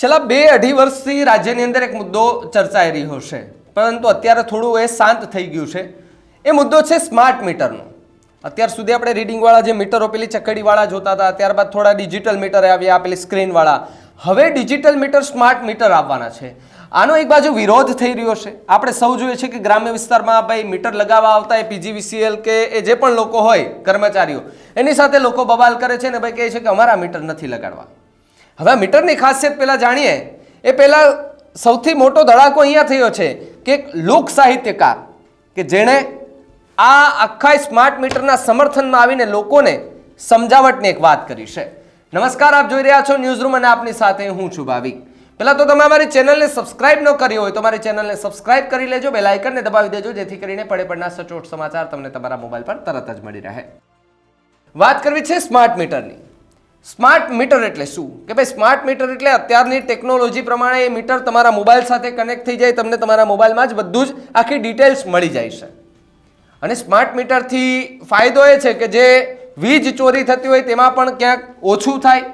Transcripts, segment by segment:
છેલ્લા બે અઢી વર્ષથી રાજ્યની અંદર એક મુદ્દો ચર્ચાઈ રહ્યો છે. પરંતુ અત્યારે થોડું એ શાંત થઈ ગયું છે. એ મુદ્દો છે સ્માર્ટ મીટરનો. અત્યાર સુધી આપણે રીડિંગવાળા જે મીટરો, પેલી ચકડીવાળા જોતા હતા ત્યારબાદ થોડા ડિજિટલ મીટર આવ્યા, પેલી સ્ક્રીનવાળા. હવે ડિજિટલ મીટર સ્માર્ટ મીટર આવવાના છે. આનો એક બાજુ વિરોધ થઈ રહ્યો છે. આપણે સૌ જોઈએ છે કે ગ્રામ્ય વિસ્તારમાં ભાઈ મીટર લગાવવા આવતા એ પીજીવીસીએલ કે એ જે પણ લોકો હોય, કર્મચારીઓ, એની સાથે લોકો બબાલ કરે છે ને ભાઈ કહે છે કે અમારા મીટર નથી લગાડવા. હવે મીટરની ખાસિયત પહેલાં જાણીએ. એ પહેલાં સૌથી મોટો ધડાકો અહીંયા થયો છે કે લોક સાહિત્યકાર કે જેણે આ આખા સ્માર્ટ મીટરના સમર્થનમાં આવીને લોકોને સમજાવટની એક વાત કરી છે. નમસ્કાર, આપ જોઈ રહ્યા છો ન્યૂઝ રૂમ અને આપની સાથે હું છું ભાવિક. પહેલાં તો તમે અમારી ચેનલને સબસ્ક્રાઇબ ન કરી હોય તો અમારી ચેનલને સબસ્ક્રાઇબ કરી લેજો બે લાઇકનને દબાવી દેજો, જેથી કરીને પડે પડના સચોટ સમાચાર તમને તમારા મોબાઈલ પર તરત જ મળી રહે. વાત કરવી છે સ્માર્ટ મીટરની. સ્માર્ટ મીટર એટલે શું? કે ભાઈ સ્માર્ટ મીટર એટલે અત્યારની ટેકનોલોજી પ્રમાણે એ મીટર તમારા મોબાઈલ સાથે કનેક્ટ થઈ જાય, તમને તમારા મોબાઈલમાં જ બધું જ આખી ડિટેલ્સ મળી જાય છે. અને સ્માર્ટ મીટરથી ફાયદો એ છે કે જે વીજ ચોરી થતી હોય તેમાં પણ ક્યાંક ઓછું થાય.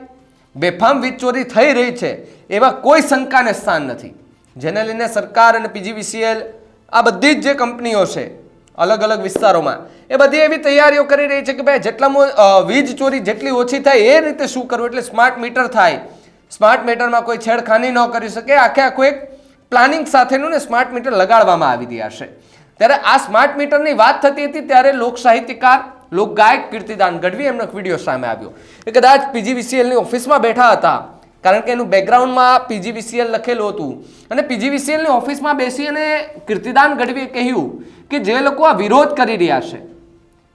બેફામ વીજ ચોરી થઈ રહી છે, એવા કોઈ શંકાને સ્થાન નથી. જેને લઈને સરકાર અને પીજીવીસીએલ આ બધી જ જે કંપનીઓ છે અલગ અલગ વિસ્તારોમાં. એ બધી એવી તૈયારીઓ કરી રહી છે કે ભાઈ જેટલામાં વીજ ચોરી જેટલી ઓછી થાય એ રીતે શું કરવું એટલે સ્માર્ટ મીટર થાય. સ્માર્ટ મીટરમાં કોઈ છેડખાની ન કરી શકે. આખે આખું એક પ્લાનિંગ સાથેનું ને સ્માર્ટ મીટર લગાડવામાં આવી રહ્યા છે. ત્યારે આ સ્માર્ટ મીટરની વાત થતી હતી ત્યારે લોક સાહિત્યકાર લોક કીર્તિદાન ગઢવી એમનો વીડિયો સામે આવ્યો. એ કદાચ પીજીવીસીએલની ઓફિસમાં બેઠા હતા. કારણ કે એનું બેકગ્રાઉન્ડમાં પીજીવીસીએલ લખેલું હતું. અને પીજીવીસીએલની ઓફિસમાં બેસી અને કીર્તિદાન ગઢવીએ કહ્યું કે જે લોકો આ વિરોધ કરી રહ્યા છે,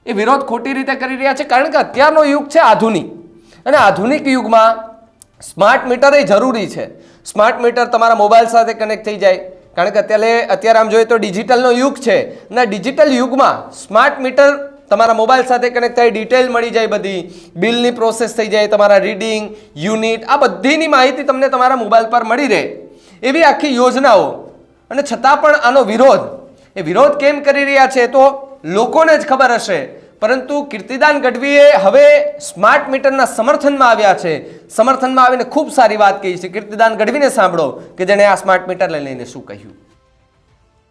એ વિરોધ ખોટી રીતે કરી રહ્યા છે કારણ કે અત્યારનો યુગ છે આધુનિક. અને આધુનિક યુગમાં સ્માર્ટ મીટર એ જરૂરી છે. સ્માર્ટ મીટર તમારા મોબાઈલ સાથે કનેક્ટ થઈ જાય. કારણ કે અત્યારે અત્યારે આમ જોઈએ તો ડિજિટલનો યુગ છે. અને ડિજિટલ યુગમાં સ્માર્ટ મીટર તમારા મોબાઈલ સાથે કનેક્ટ થાય ડિટેલ મળી જાય બધી, બિલની પ્રોસેસ થઈ જાય, તમારા રીડિંગ યુનિટ આ બધીની માહિતી તમને તમારા મોબાઈલ પર મળી રહે. એવી આખી યોજનાઓ. અને છતાં પણ આનો વિરોધ. એ વિરોધ કેમ કરી રહ્યા છે તો લોકોને જ ખબર હશે. પરંતુ કીર્તિદાન ગઢવીએ હવે સ્માર્ટ મીટરના સમર્થનમાં આવ્યા છે. સમર્થનમાં આવીને ખૂબ સારી વાત કહી છે. કીર્તિદાન ગઢવીને સાંભળો કે જેણે આ સ્માર્ટ મીટરને લઈને શું કહ્યું.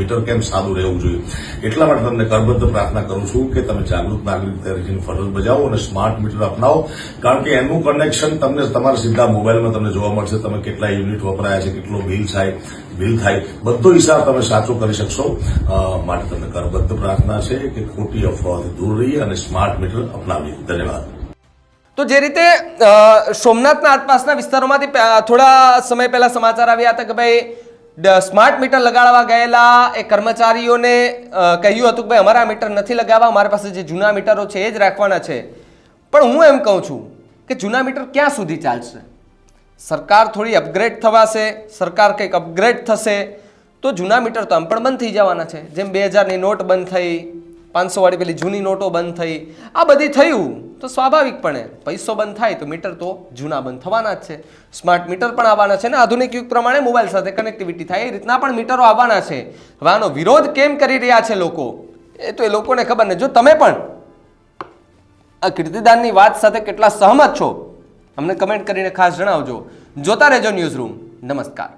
મીટર કેમ સાદું રહેવું જોઈએ? એટલા માટે તમને કરબદ્ધ પ્રાર્થના કરું છું કે તમે જાગૃત નાગરિક તરીકેની ફરજ બજાવો અને સ્માર્ટ મીટર અપનાવો. કારણ કે એનું કનેક્શન તમને તમારા સીધા મોબાઈલમાં તમને જોવા મળશે. તમે કેટલા યુનિટ વપરાયા છે, કેટલો બિલ થાય બિલ થાય. બધો હિસાબ તમે સાચો કરી શકશો. માટે તમને કરબદ્ધ પ્રાર્થના છે કે ખોટી અફવાઓથી દૂર રહીએ અને સ્માર્ટ મીટર અપનાવીએ. ધન્યવાદ. તો જે રીતે સોમનાથના આસપાસના વિસ્તારોમાંથી થોડા સમય પહેલા સમાચાર આવ્યા હતા કે ભાઈ સ્માર્ટ મીટર લગાડવા ગયેલા એ કર્મચારીઓને કહ્યું હતું કે ભાઈ, અમારા મીટર નથી લગાવવા મારી પાસે જે જૂના મીટરો છે, એ જ રાખવાના છે. પણ હું એમ કહું છું કે જૂના મીટર ક્યાં સુધી ચાલશે? સરકાર થોડી અપગ્રેડ થવાશે, સરકાર કંઈક અપગ્રેડ થશે, તો જૂના મીટર તો આમ પણ બંધ થઈ જવાના છે. જેમ બે હજારની નોટ બંધ થઈ પાંચસો વાળી પેલી જૂની નોટો બંધ થઈ. આ બધી થયું તો સ્વાભાવિકપણે પૈસો બંધ થાય તો મીટર તો જૂના બંધ થવાના જ છે. સ્માર્ટ મીટર પણ આવવાના છે ને આધુનિક યુગ પ્રમાણે મોબાઈલ સાથે કનેક્ટિવિટી થાય. એ રીતના પણ મીટરો આવવાના છે. હવે આનો વિરોધ કેમ કરી રહ્યા છે લોકો? એ તો એ લોકોને ખબર ને. જો તમે પણ આ કીર્તિદાનની વાત સાથે કેટલા સહમત છો, અમને કમેન્ટ કરીને ખાસ જણાવજો. જોતા રહેજો ન્યૂઝ રૂમ. નમસ્કાર.